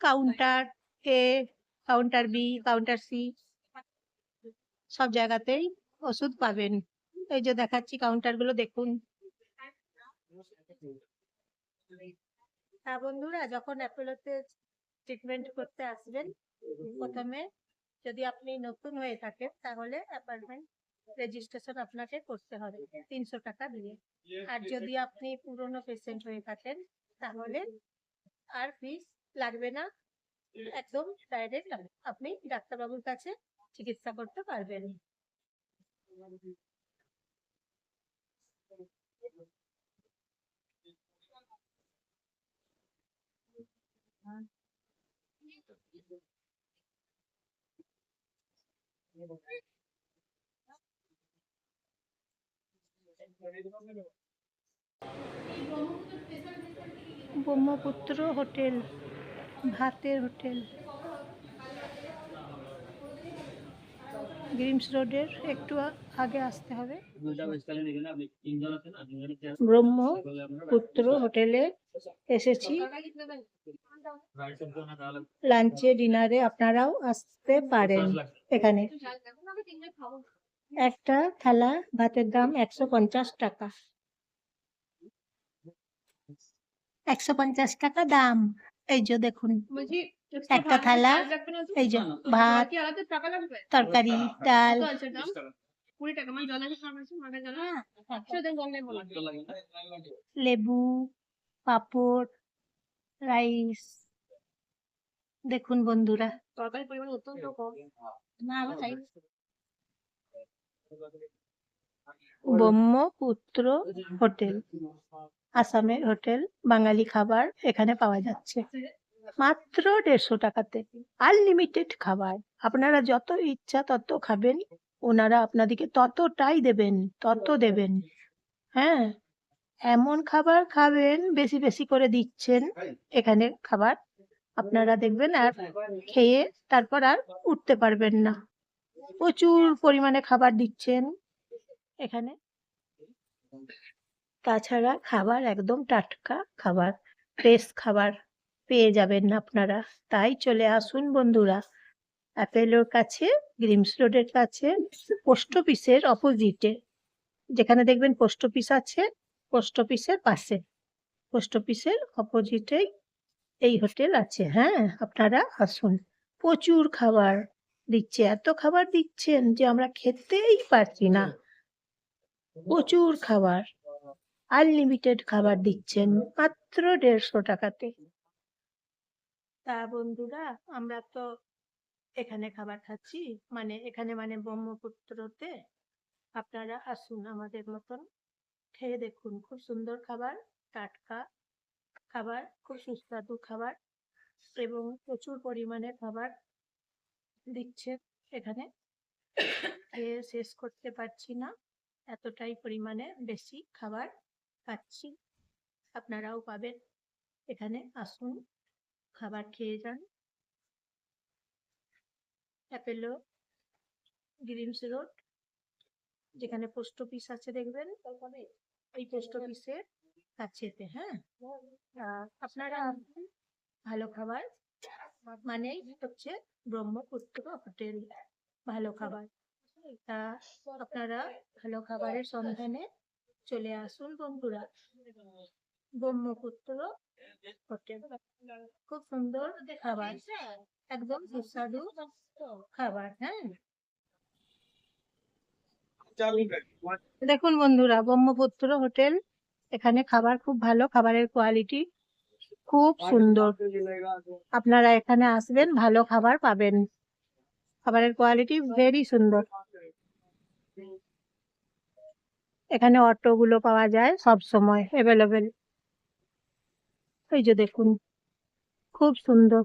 Counter A counter B counter C সব জায়গাতেই ওষুধ পাবেন। এই যে দেখাচ্ছি কাউন্টারগুলো, দেখুন। হ্যাঁ বন্ধুরা, যখন অ্যাপোলোতে ট্রিটমেন্ট করতে আসবেন, প্রথমে যদি আপনি নতুন হয়ে থাকেন, তাহলে অ্যাপয়েন্টমেন্ট রেজিস্ট্রেশন আপনাকে করতে হবে, তিনশো টাকা দিয়ে। আর যদি আপনি পুরনো পেশেন্ট হয়ে থাকেন, তাহলে আর ফিস লাগবে না। একদম ডাইরেক্ট আপনি ডাক্তারবাবুর কাছে চিকিৎসা করতে পারবেন। ব্রহ্মপুত্র হোটেল, ভাতের হোটেল। গ্রিমস রোডের একটু আগে আসতে হবে। ব্রহ্মপুত্র হোটেলে এসেছি। লাঞ্চে, ডিনারে আপনারাও আসতে পারেন এখানে। একটা থালা, ভাতের দাম একশো পঞ্চাশ টাকা। একশো পঞ্চাশ টাকা দাম। এই যে দেখুন একটা থালা এই যে ভাত তরকারি ডাল। কুড়ি টাকা মানে হ্যাঁ, লেবু পাপড় রাইস। দেখুন বন্ধুরা। তরকারির পরিমাণ অত্যন্ত কম। না আমার ব্রহ্মপুত্র হোটেল। আসামের হোটেল, বাঙালি খাবার এখানে পাওয়া যাচ্ছে। মাত্র দেড়শো টাকাতে আনলিমিটেড খাবার। আপনারা যত ইচ্ছা তত খাবেন, ওনারা আপনাদেরকে ততটাই দেবেন, তত দেবেন। হ্যাঁ এমন খাবার খাবেন, বেশি বেশি করে দিচ্ছেন, এখানে খাবার আপনারা দেখবেন আর খেয়ে তারপর আর উঠতে পারবেন না। প্রচুর পরিমাণে খাবার দিচ্ছেন এখানে। তাছাড়া খাবার একদম টাটকা খাবার ফ্রেশ খাবার পেয়ে যাবেন আপনারা। তাই চলে আসুন বন্ধুরা, অ্যাপেলোর কাছে গ্রিমস রোডের কাছে, পোস্ট অফিসের অপোজিটে। যেখানে দেখবেন পোস্ট অফিস আছে, পোস্ট অফিসের পাশে। পোস্ট অফিসের অপোজিটেই এই হোটেল আছে। হ্যাঁ আপনারা আসুন। প্রচুর খাবার দিচ্ছে, এত খাবার দিচ্ছেন যে আমরা খেতেই পারছি না। প্রচুর খাবার। আনলিমিটেড খাবার দিচ্ছেন মাত্র দেড়শো টাকাতে। তা বন্ধুরা, আমরা তো এখানে খাবার খাচ্ছি মানে এখানে মানে ব্রহ্মপুত্রতে। আপনারা আসুন আমাদের মতন, খেয়ে দেখুন, খুব সুন্দর খাবার, টাটকা খাবার, খুব সুস্বাদু খাবার এবং প্রচুর পরিমাণে খাবার দিচ্ছে এখানে। খেয়ে শেষ করতে পারছি না, এতটাই পরিমাণে বেশি খাবার। পাচ্ছি। আপনারাও পাবেন। এখানে আসুন, খাবার খেয়ে যান। অ্যাপেলো গ্রিমস রোড, যেখানে পোস্ট অফিস আছে দেখবেন। এই পোস্ট অফিসের কাছেতে হ্যাঁ? আপনারা ভালো খাবার। মানেই হচ্ছে ব্রহ্মপুত্র হোটেল, ভালো খাবার। আপনারা ভালো খাবারের সন্ধানে চলে আসুন বন্ধুরা। ব্রহ্মপুত্র হোটেল। খুব সুন্দর খাবার। একদম সুস্বাদু খাবার হ্যাঁ। দেখুন বন্ধুরা, ব্রহ্মপুত্র হোটেল। এখানে খাবার খুব ভালো, খাবারের কোয়ালিটি খুব সুন্দর। আপনারা এখানে আসবেন, ভালো খাবার পাবেন। খাবারের কোয়ালিটি ভেরি সুন্দর। এখানে অটো গুলো পাওয়া যায় সব সময় অ্যাভেলেবেল এই যে দেখুন খুব সুন্দর।